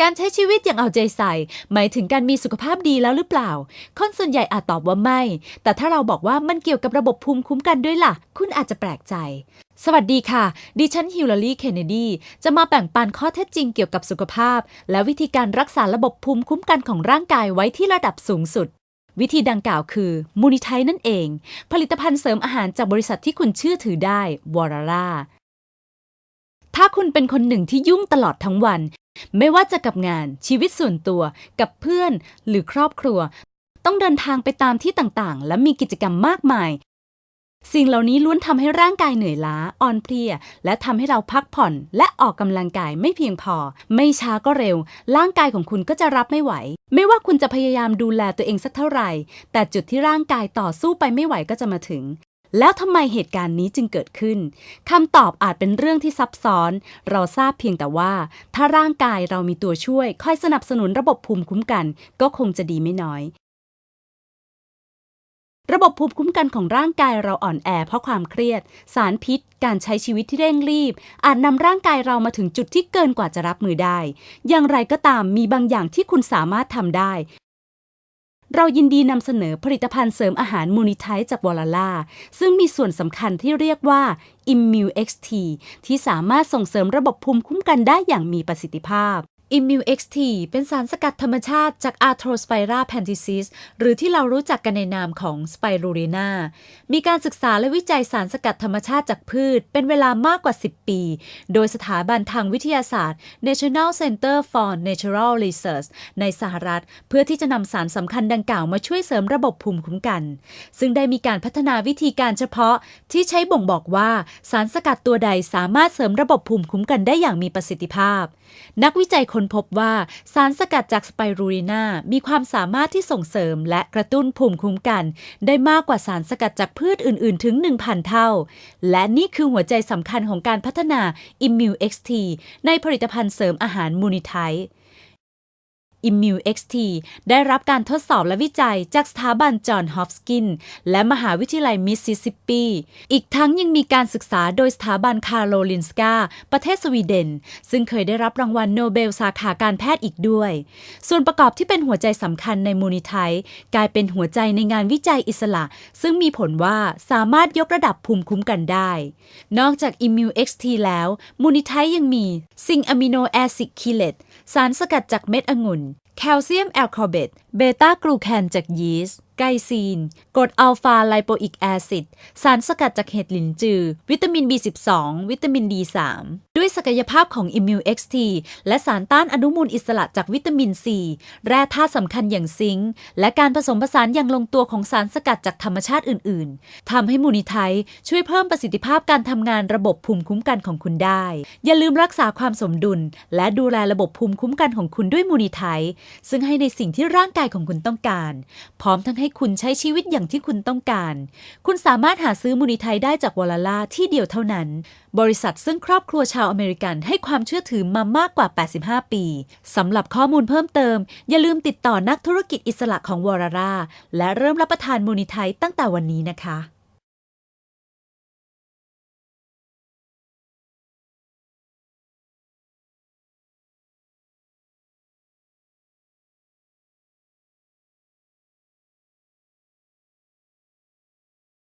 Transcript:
การใช้ชีวิตอย่างเอาใจใส่ หมายถึงการมีสุขภาพดีแล้วหรือเปล่า คนส่วนใหญ่อาจตอบว่าไม่ แต่ถ้าเราบอกว่ามันเกี่ยวกับระบบภูมิคุ้มกันด้วยล่ะ คุณอาจจะแปลกใจ สวัสดีค่ะ ดิฉันฮิลลารีเคนเนดี จะมาแบ่งปันข้อเท็จจริงเกี่ยวกับสุขภาพ และวิธีการรักษาระบบภูมิคุ้มกันของร่างกายไว้ที่ระดับสูงสุดวิธีดังกล่าวคือมูนิไทนั่นเอง ผลิตภัณฑ์เสริมอาหารจากบริษัทที่คุณเชื่อถือได้วอราร่า ถ้าคุณเป็นคนหนึ่งที่ยุ่งตลอดทั้งวัน ไม่ว่าจะกับงาน ชีวิตส่วนตัว กับเพื่อน หรือครอบครัว ต้องเดินทางไปตามที่ต่างๆ และมีกิจกรรมมากมาย สิ่งเหล่านี้ล้วนทำให้ร่างกายเหนื่อยล้า อ่อนเพลีย และทำให้เราพักผ่อน และออกกำลังกายไม่เพียงพอ ไม่ช้าก็เร็ว ร่างกายของคุณก็จะรับไม่ไหว ไม่ว่าคุณจะพยายามดูแลตัวเองสักเท่าไหร่ แต่จุดที่ร่างกายต่อสู้ไปไม่ไหวก็จะมาถึง แล้วทำไมเหตุการณ์นี้จึงเกิดขึ้นคำตอบอาจเป็นเรื่องที่ซับซ้อน เราทราบเพียงแต่ว่า ถ้าร่างกายเรามีตัวช่วย คอยสนับสนุนระบบภูมิคุ้มกัน ก็คงจะดีไม่น้อย ระบบภูมิคุ้มกันของร่างกายเราอ่อนแอ เพราะความเครียด สารพิษ การใช้ชีวิตที่เร่งรีบ อาจนำร่างกายเรามาถึงจุดที่เกินกว่าจะรับมือได้ อย่างไรก็ตามมีบางอย่างที่คุณสามารถทำได้ เรายินดีนำเสนอผลิตภัณฑ์เสริมอาหารมูนิไทจากวอลล่า ซึ่งมีส่วนสำคัญที่เรียกว่า Immune XT ที่สามารถส่งเสริมระบบภูมิคุ้มกันได้อย่างมีประสิทธิภาพ Immune XT เป็นสารสกัดธรรมชาติจาก Arthrospira panthesis หรือที่เรารู้จักกันในนามของ Spirulina มีการศึกษาและวิจัยสารสกัดธรรมชาติจากพืช เป็นเวลามากกว่า 10 ปี โดยสถาบันทางวิทยาศาสตร์ National Center for Natural Research ในสหรัฐ เพื่อที่จะนำสารสำคัญดังกล่าวมาช่วยเสริมระบบภูมิคุ้มกัน ซึ่งได้มีการพัฒนาวิธีการเฉพาะที่ใช้บ่งบอกว่าสารสกัดตัวใดสามารถเสริมระบบภูมิคุ้มกันได้อย่างมีประสิทธิภาพ นักวิจัยค้นพบว่าสารสกัดจากสไปรูรินามีความสามารถที่ส่งเสริมและกระตุ้นภูมิคุ้มกัน ได้มากกว่าสารสกัดจากพืชอื่น ๆ ถึง 1,000 เท่า และนี่คือหัวใจสำคัญของการพัฒนา Immune XT ในผลิตภัณฑ์เสริมอาหารมูนิไท Immune XT ได้รับการทดสอบและวิจัยจากสถาบันจอห์นฮอปกิน และมหาวิทยาลัยมิสซิสซิปปี อีกทั้งยังมีการศึกษาโดยสถาบันคาร์โรลินสกา ประเทศสวีเดน ซึ่งเคยได้รับรางวัลโนเบลสาขาการแพทย์อีกด้วย ส่วนประกอบที่เป็นหัวใจสำคัญในมูนิไทกลายเป็นหัวใจในงานวิจัยอิสระ ซึ่งมีผลว่าสามารถยกระดับภูมิคุ้มกันได้ นอกจาก Immune XT แล้วมูนิไทยังมีซิงอะมิโนแอซิดคิเลต สารสกัดจากเม็ดองุ่น แคลเซียมแอลคาเบต เบต้ากลูแคนจากยีสต์ ไกซีน กรดอัลฟาไลโปอิกแอซิด สารสกัดจากเห็ดหลินจือ วิตามิน B12 วิตามิน D3 ด้วยศักยภาพของ Immune XT และสารต้านอนุมูลอิสระจากวิตามิน C แร่ธาตุสำคัญอย่างซิงค์ และการผสมผสานอย่างลงตัวของสารสกัดจากธรรมชาติอื่น ๆ ทำให้มูนิไทช่วยเพิ่มประสิทธิภาพการทำงานระบบภูมิคุ้มกันของคุณได้ อย่าลืมรักษาความสมดุล และดูแลระบบภูมิคุ้มกันของคุณด้วยมูนิไทซึ่งให้ในสิ่งที่ร่างกายของคุณต้องการ พร้อมทั้งให้คุณใช้ชีวิตอย่างที่คุณต้องการ คุณสามารถหาซื้อมูนิไทได้จากวอลล่าที่เดียวเท่านั้น บริษัทซึ่งครอบครัวชาวอเมริกันให้ความเชื่อถือมามากกว่า 85 ปีสำหรับข้อมูลเพิ่มเติม อย่าลืมติดต่อนักธุรกิจอิสระของวอลล่าและเริ่มรับประทานมูนิไทตั้งแต่วันนี้นะคะ